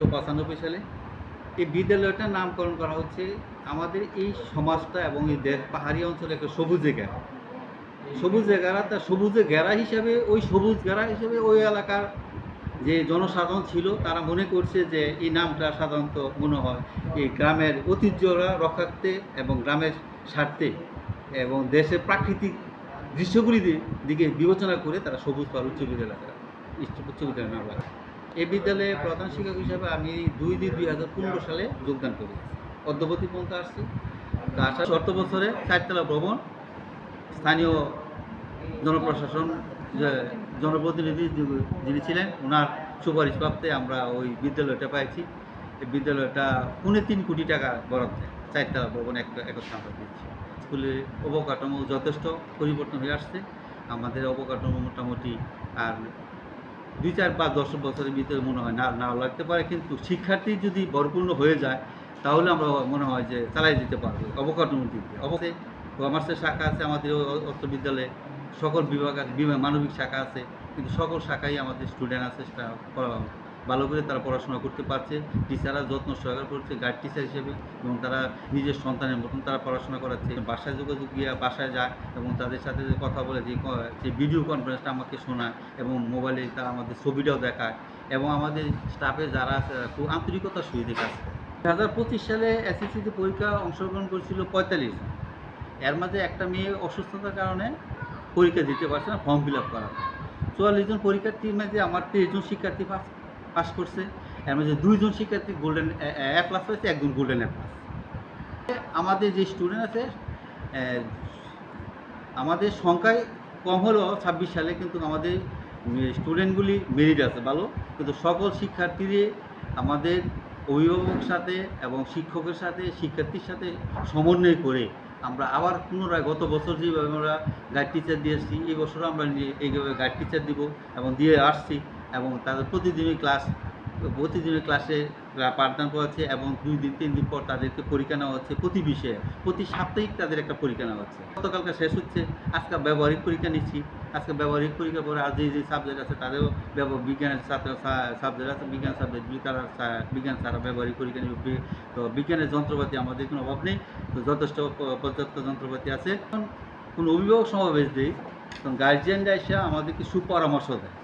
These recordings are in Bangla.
পঁচানব্বই সালে এই বিদ্যালয়টার নামকরণ করা হচ্ছে আমাদের এই সমাজটা এবং এই দেশ পাহাড়ি অঞ্চলে একটা সবুজে ঘেরা সবুজে ঘেরা তা সবুজে ঘেরা হিসাবে, ওই সবুজ ঘেরা হিসাবে ওই এলাকার যে জনসাধারণ ছিল, তারা মনে করছে যে এই নামটা সাধারণত মনে হয় এই গ্রামের ঐতিহ্যরা রক্ষার্থে এবং গ্রামের স্বার্থে এবং দেশের প্রাকৃতিক দৃশ্যগুলির দিকে বিবেচনা করে তারা সবুজ পাল উচ্চ বিদ্যালয় উচ্চ বিদ্যালয় নাম রাখে। এই বিদ্যালয়ে প্রধান শিক্ষক হিসাবে আমি দুই দুই দুই হাজার পনেরো সালে যোগদান করি। অদ্যবতী পর্যন্ত আসছি। তা আসা বছরে চারতলা ভবন, স্থানীয় জনপ্রশাসন জনপ্রতিনিধি যিনি ছিলেন ওনার সুপারিশ প্রাপ্তে আমরা ওই বিদ্যালয়টা পাইছি। এই বিদ্যালয়টা পুনে তিন কোটি টাকা বরাদ্দ চারতলা ভবন একত্রে আমরা দিচ্ছি স্কুলের অবকাঠামো যথেষ্ট পরিবর্তন হয়ে আসছে। আমাদের অবকাঠামো মোটামুটি আর দুই চার পাঁচ দশ বছরের ভিতরে মনে হয় না, নাও লাগতে পারে, কিন্তু শিক্ষার্থী যদি ভরপূর্ণ হয়ে যায়, তাহলে আমরা মনে হয় যে চালাই দিতে পারব, অবকাঠামো দিয়ে। অবশ্যই কমার্সের শাখা আছে আমাদের অর্থ বিদ্যালয়ে, সকল বিভাগ আছে মানবিক শাখা আছে, কিন্তু সকল শাখাই আমাদের স্টুডেন্ট আছে, সেটা পড়া- ভালো করে তারা পড়াশোনা করতে পারছে। টিচাররা যত্ন সহকার করছে গাইড টিচার হিসেবে এবং তারা নিজের সন্তানের মতন তারা পড়াশোনা করাচ্ছে। বাসায় যোগাযোগ গিয়ে বাসায় যায় এবং তাদের সাথে যে কথা বলে, যে যে ভিডিও কনফারেন্সটা আমাকে শোনায় এবং মোবাইলে তারা আমাদের ছবিটাও দেখায় এবং আমাদের স্টাফে যারা আছে খুব আন্তরিকতার সহিত কাজ করে দু হাজার পঁচিশ সালে এসএসসিতে পরীক্ষা অংশগ্রহণ করেছিল পঁয়তাল্লিশ জন। এর মাঝে একটা মেয়ে অসুস্থতার কারণে পরীক্ষা দিতে পারছে না ফর্ম ফিল আপ করা চুয়াল্লিশ জন পরীক্ষার্থীর মাঝে আমার তেইশ জন শিক্ষার্থী পাস পাস করছে। এর মধ্যে দুইজন শিক্ষার্থী গোল্ডেন এ প্লাস হয়েছে একজন গোল্ডেন এ প্লাস আমাদের যে স্টুডেন্ট আছে আমাদের সংখ্যায় কম হলেও ছাব্বিশ সালে কিন্তু আমাদের স্টুডেন্টগুলি মেরিট আছে ভালো। কিন্তু সকল শিক্ষার্থীদের আমাদের অভিভাবকের সাথে এবং শিক্ষকের সাথে, শিক্ষার্থীর সাথে সমন্বয় করে আমরা আবার পুনরায় গত বছর যেভাবে আমরা গাইড টিচার দিয়ে এসেছি, এই বছরও আমরা এইভাবে গাইড টিচার দিব এবং দিয়ে আসছি। এবং তাদের প্রতিদিনই ক্লাস, প্রতিদিনের ক্লাসে পাঠদান করাচ্ছে এবং দুই দিন, তিন দিন পর তাদেরকে পরীক্ষা নেওয়া হচ্ছে প্রতি বিষয়ে। প্রতি সাপ্তাহিক তাদের একটা পরীক্ষা নেওয়া হচ্ছে। গতকালকে শেষ হচ্ছে, আজকে ব্যবহারিক পরীক্ষা নিচ্ছি। আজকে ব্যবহারিক পরীক্ষা পরে আর যে যে সাবজেক্ট আছে তাদেরও বিজ্ঞানের ছাত্র সাবজেক্ট আছে, বিজ্ঞান সাবজেক্টগুলি তারা বিজ্ঞান ছাড়া ব্যবহারিক পরীক্ষা নিবে। তো বিজ্ঞানের যন্ত্রপাতি আমাদের কোনো অভাব নেই। তো যথেষ্ট পর্যাপ্ত যন্ত্রপাতি আছে। কোনো অভিভাবক সমাবেশ দিই। তখন গার্জিয়ানরা এসে আমাদেরকে সুপরামর্শ দেয়।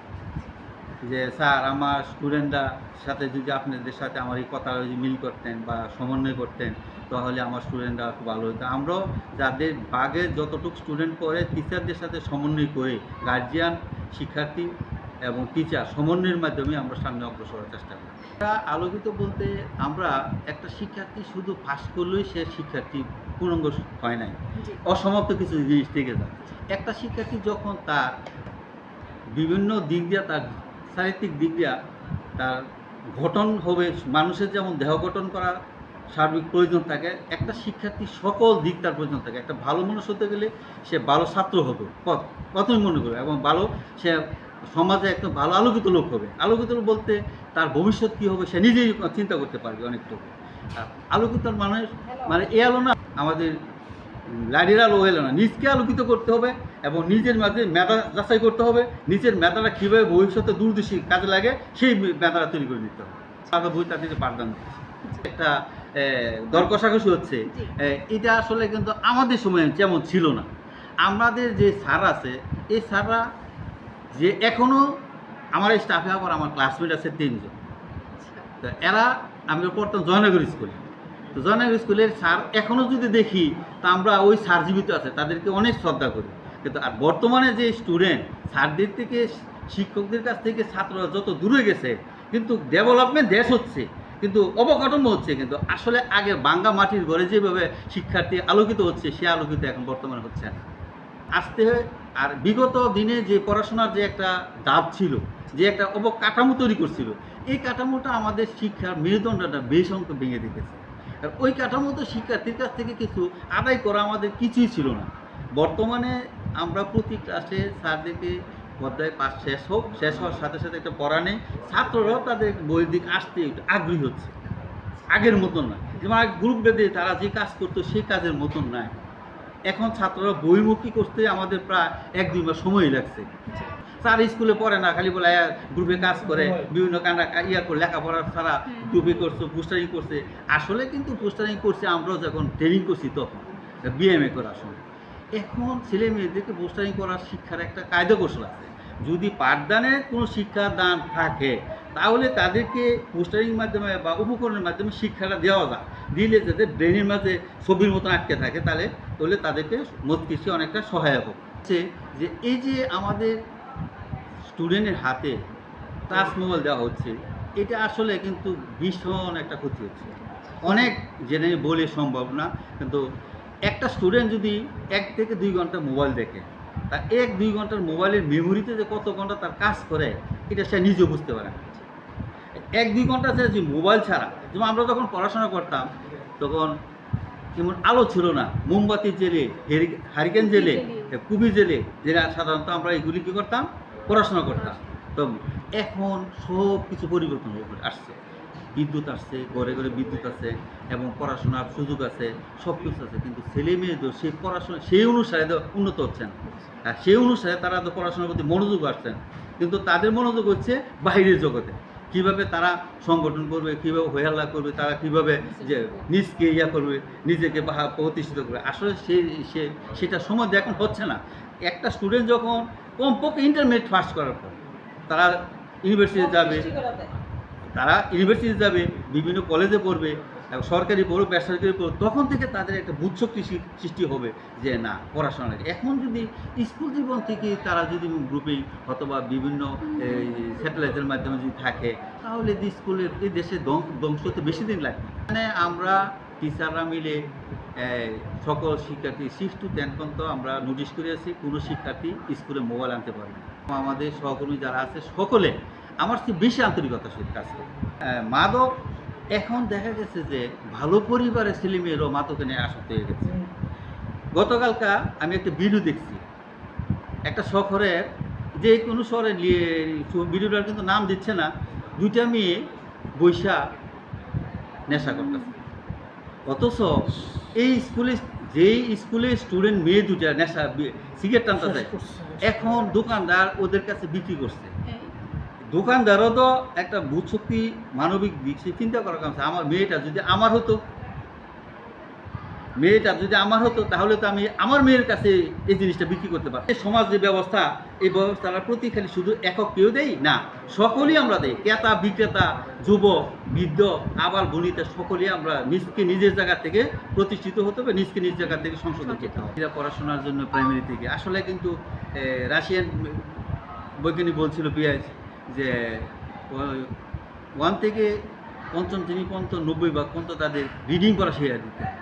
যে স্যার আমার স্টুডেন্টরা সাথে যদি আপনাদের সাথে আমার এই কথা মিল করতেন বা সমন্বয় করতেন তাহলে আমার স্টুডেন্টরা খুব ভালো হতো। আমরাও যাদের বাগে যতটুকু স্টুডেন্ট পড়ে টিচারদের সাথে সমন্বয় করে গার্জিয়ান শিক্ষার্থী এবং টিচার সমন্বয়ের মাধ্যমে আমরা সামনে অগ্রসর হওয়ার চেষ্টা করি। এটা আলোকিত বলতে আমরা একটা শিক্ষার্থী শুধু পাস করলেই সে শিক্ষার্থী পূর্ণাঙ্গ হয় নাই। অসমাপ্ত কিছু জিনিস থেকে যায়। একটা শিক্ষার্থী যখন তার বিভিন্ন দিক দিয়ে তার সাহিত্যিক দিক দিয়া তার গঠন হবে মানুষের যেমন দেহ গঠন করা সার্বিক প্রয়োজন থাকে একটা শিক্ষার্থী সকল দিক তার প্রয়োজন থাকে। একটা ভালো মানুষ হতে গেলে সে ভালো ছাত্র হবে। কতই মনে করবে এবং ভালো সে সমাজে একটা ভালো আলোকিত লোক হবে। আলোকিত লোক বলতে তার ভবিষ্যৎ কী হবে সে নিজেই চিন্তা করতে পারবে অনেকটুকু। আলোকিত মানুষ মানে এ আলো না আমাদের লাড়ির আলো এলো না। নিজকে আলোকিত করতে হবে এবং নিজের মাঝে মেধা যাচাই করতে হবে নিজের মেধাটা কীভাবে ভবিষ্যতে দূরদর্শী কাজে লাগে সেই মেধাটা তৈরি করে নিতে হবে। বই তাদেরকে পাঠদান একটা দর কষাকষি হচ্ছে এটা আসলে কিন্তু আমাদের সময় যেমন ছিল না। আমাদের যে স্যার আছে এই স্যাররা যে এখনও আমার এই স্টাফে আবার আমার ক্লাসমেট আছে তিনজন। তো এরা আমি পড়তাম জয়নগর স্কুলে। তো জয়নগর স্কুলের স্যার এখনও যদি দেখি তা আমরা ওই স্যার জীবিত আছে তাদেরকে অনেক শ্রদ্ধা করি। কিন্তু আর বর্তমানে যে স্টুডেন্ট, স্যারদের থেকে, শিক্ষকদের কাছ থেকে ছাত্ররা যত দূরে গেছে, কিন্তু ডেভেলপমেন্ট দেশ হচ্ছে, কিন্তু অবকাঠামো হচ্ছে, কিন্তু আসলে আগে বাঙ্গা মাটির ঘরে যেভাবে শিক্ষার্থী আলোকিত হচ্ছে, সে আলোকিত এখন বর্তমানে হচ্ছে না। আসতে আর বিগত দিনে যে পড়াশোনার যে একটা দাব ছিল, যে একটা অবকাঠামো তৈরি করছিল, এই কাঠামোটা আমাদের শিক্ষার মেরুদণ্ডটা বেশ অঙ্ক ভেঙে দিতেছে আর ওই কাঠামো তো শিক্ষার্থীর কাছ থেকে কিছু আদায় করা আমাদের কিছুই ছিল না। বর্তমানে আমরা প্রতি ক্লাসে স্যারদেরকে অধ্যায় পাস শেষ হোক শেষ হওয়ার সাথে সাথে একটা পড়া নেই। ছাত্ররাও তাদের বইয়ের দিক আসতে একটু আগ্রহী হচ্ছে। আগের মতন না যেমন আগে গ্রুপ বেঁধে তারা যে কাজ করতো সেই কাজের মতন নাই এখন ছাত্ররা বইমুখী করতে আমাদের প্রায় এক দুই মাস সময় লাগছে। স্যার স্কুলে পড়ে না খালি বলে গ্রুপে কাজ করে বিভিন্ন কানা ইয়া করে লেখাপড়া ছাড়া গ্রুপে করছে পোস্টারিং করছে। আসলে কিন্তু পোস্টারিং করছে আমরাও যখন ট্রেনিং করছি তখন। বিএমএ করার সময়। এখন ছেলে মেয়েদেরকে পোস্টারিং করার শিক্ষার একটা কায়দা কৌশল আছে। যদি পাঠদানের কোনো শিক্ষা দান থাকে, তাহলে তাদেরকে পোস্টারিং মাধ্যমে বা উপকরণের মাধ্যমে শিক্ষাটা দেওয়া যায়। দিলে যাতে ব্রেনের মাঝে ছবির মতন আটকে থাকে, তাহলে তাহলে তাদেরকে মস্তিষ্কে অনেকটা সহায়ক হচ্ছে যে, এই যে আমাদের স্টুডেন্টের হাতে টাচ মোবাইল দেওয়া হচ্ছে, এটা আসলে কিন্তু ভীষণ একটা ক্ষতি হচ্ছে। অনেক জেনে বলে সম্ভব না, কিন্তু একটা স্টুডেন্ট যদি এক থেকে দুই ঘণ্টা মোবাইল দেখে তা এক দুই ঘণ্টার মোবাইলের মেমোরিতে যে কত ঘণ্টা তার কাজ করে এটা সে নিজেও বুঝতে পারে না। এক দুই ঘণ্টা সে যে মোবাইল ছাড়া যেমন আমরা যখন পড়াশোনা করতাম তখন যেমন আলো ছিল না। মোমবাতি জেলে হেরি- হারিকেন জেলে কুবি জেলে যেটা সাধারণত আমরা এগুলি কী করতাম? পড়াশোনা করতাম। তো এখন সব কিছু পরিবর্তন হয়ে আসছে। বিদ্যুৎ আসছে, ঘরে ঘরে বিদ্যুৎ আছে এবং পড়াশোনার সুযোগ আছে, সব কিছু আছে, কিন্তু ছেলে মেয়েদের সেই পড়াশোনা সেই অনুসারে তো উন্নত হচ্ছে না আর সেই অনুসারে তারা তো পড়াশোনার প্রতি মনোযোগ আসছেন কিন্তু তাদের মনোযোগ হচ্ছে বাইরের জগতে। কীভাবে তারা সংগঠন করবে, কীভাবে হইয়াল্লা করবে, তারা কীভাবে যে নিজকে ইয়া করবে, নিজেকে প্রতিষ্ঠিত করবে। আসলে সে সে সেটা সময় এখন হচ্ছে না। একটা স্টুডেন্ট যখন কমপক্ষে ইন্টারমিডিয়েট পাস করার পর তারা ইউনিভার্সিটি যাবে। তারা ইউনিভার্সিটি যাবে বিভিন্ন কলেজে পড়বে এবং সরকারি পড়বে বেসরকারি পড়বে তখন থেকে তাদের একটা বুৎশক্তি সৃ- সৃষ্টি হবে যে না পড়াশোনা লাগে। এখন যদি স্কুল জীবন থেকে তারা যদি গ্রুপে অথবা বিভিন্ন স্যাটেলাইটের মাধ্যমে যদি থাকে তাহলে স্কুলের এই দেশে ধ্বং- ধ্বংস হতে বেশি দিন লাগবে। মানে আমরা টিচাররা মিলে সকল শিক্ষার্থী সিক্স টু টেন পর্যন্ত আমরা নোটিশ করেছি কোনো শিক্ষার্থী স্কুলে মোবাইল আনতে পারবে না। আমাদের সহকর্মী যারা আছে, সকলে, আমার চেয়ে বেশি আন্তরিকতার সহিত কাজ করে। মাদক, এখন দেখা গেছে যে ভালো পরিবারের ছেলে মেয়েরও মাদকে নিয়ে আসক্ত হয়ে গেছে। গতকালকা আমি একটা ভিডিও দেখছি। একটা শহরের যে কোনো শহরে ভিডিওটার কিন্তু নাম দিচ্ছে না, দুইটা মেয়ে বৈশা নেশা করতেছে। অথচ এই স্কুলে যেই স্কুলে স্টুডেন্ট মেয়ে দুটা নেশা সিগারেট টানতে যায় এখন দোকানদার ওদের কাছে বিক্রি করছে। দোকানদারও তো একটা বুধ শক্তি মানবিক দিক সে চিন্তা করার কারণ আমার মেয়েটা যদি আমার হতো মেয়েটা যদি আমার হতো তাহলে তো আমি আমার মেয়ের কাছে এই জিনিসটা বিক্রি করতে পারতাম। এই সমাজ যে ব্যবস্থা এই ব্যবস্থার প্রতি খালি শুধু একক কেউ দেই? না সকলেই আমরা দেই। ক্রেতা বিক্রেতা যুবক বৃদ্ধ আবার বনিতা সকলেই আমরা নিজকে নিজের জায়গা থেকে প্রতিষ্ঠিত হতে হবে নিজকে নিজ জায়গা থেকে সংশোধন করতে হবে। এরা পড়াশোনার জন্য প্রাইমারি থেকে। আসলে কিন্তু রাশিয়ান বৈজ্ঞানিক বলছিল পিয়াজ যে ওয়ান থেকে পঞ্চম শ্রেণি পর্যন্ত নব্বই ভাগ পর্যন্ত তাদের রিডিং করা শিখিয়ে দিতে হবে।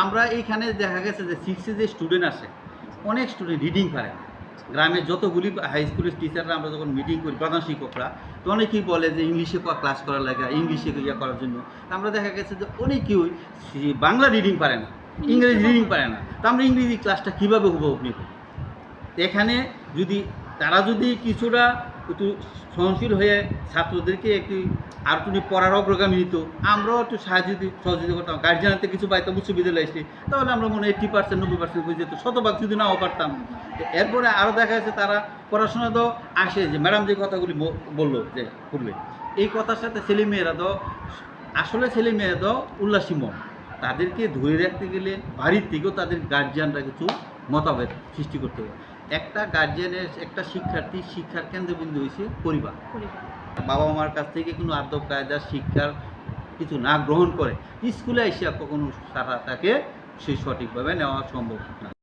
আমরা এইখানে দেখা গেছে যে সিক্সে যে স্টুডেন্ট আসে অনেক স্টুডেন্ট রিডিং পারে না। গ্রামে যতগুলি হাই স্কুলের টিচাররা আমরা যখন মিটিং করি প্রধান শিক্ষকরা তো অনেকেই বলে যে ইংলিশে ক্লাস করার লাগে ইংলিশে ইয়ে করার জন্য। আমরা দেখা গেছে যে অনেকেই বাংলা রিডিং পারে না ইংরেজি রিডিং পারে না। তা আমরা ইংরেজি ক্লাসটা কীভাবে উপভোগ নিব? এখানে যদি তারা যদি কিছুটা একটু সহনশীল হয়ে ছাত্রদেরকে একটু আর তুমি পড়ার অগ্রগামী নিত আমরাও একটু সাহায্য সহযোগিতা করতাম। গার্জিয়ানতে কিছু পাইতাম, উচ্চ বিদ্যালয়ে এসে। তাহলে আমরা মনে এইট্টি পার্সেন্ট নব্বই পার্সেন্ট হয়ে যেত। শতভাগ যদি নাও পারতাম। এরপরে আরও দেখা যাচ্ছে তারা পড়াশোনা তো আসে। যে ম্যাডাম যে কথাগুলি বলল যে করবে এই কথার সাথে ছেলে মেয়েরা তো আসলে ছেলে মেয়েরা তো উল্লাসী মন। তাদেরকে ধরে রাখতে গেলে বাড়ির থেকেও তাদের গার্জিয়ানরা কিছু মতামত সৃষ্টি করতে হবে। একটা গার্জিয়ানের একটা শিক্ষার্থী শিক্ষার কেন্দ্রবিন্দু হয়েছে পরিবার। বাবা মার কাছ থেকে কোনো আদব কায়দা শিক্ষার কিছু না গ্রহণ করে স্কুলে এসে কখনো তারা তাকে সে সঠিকভাবে নেওয়া সম্ভব না।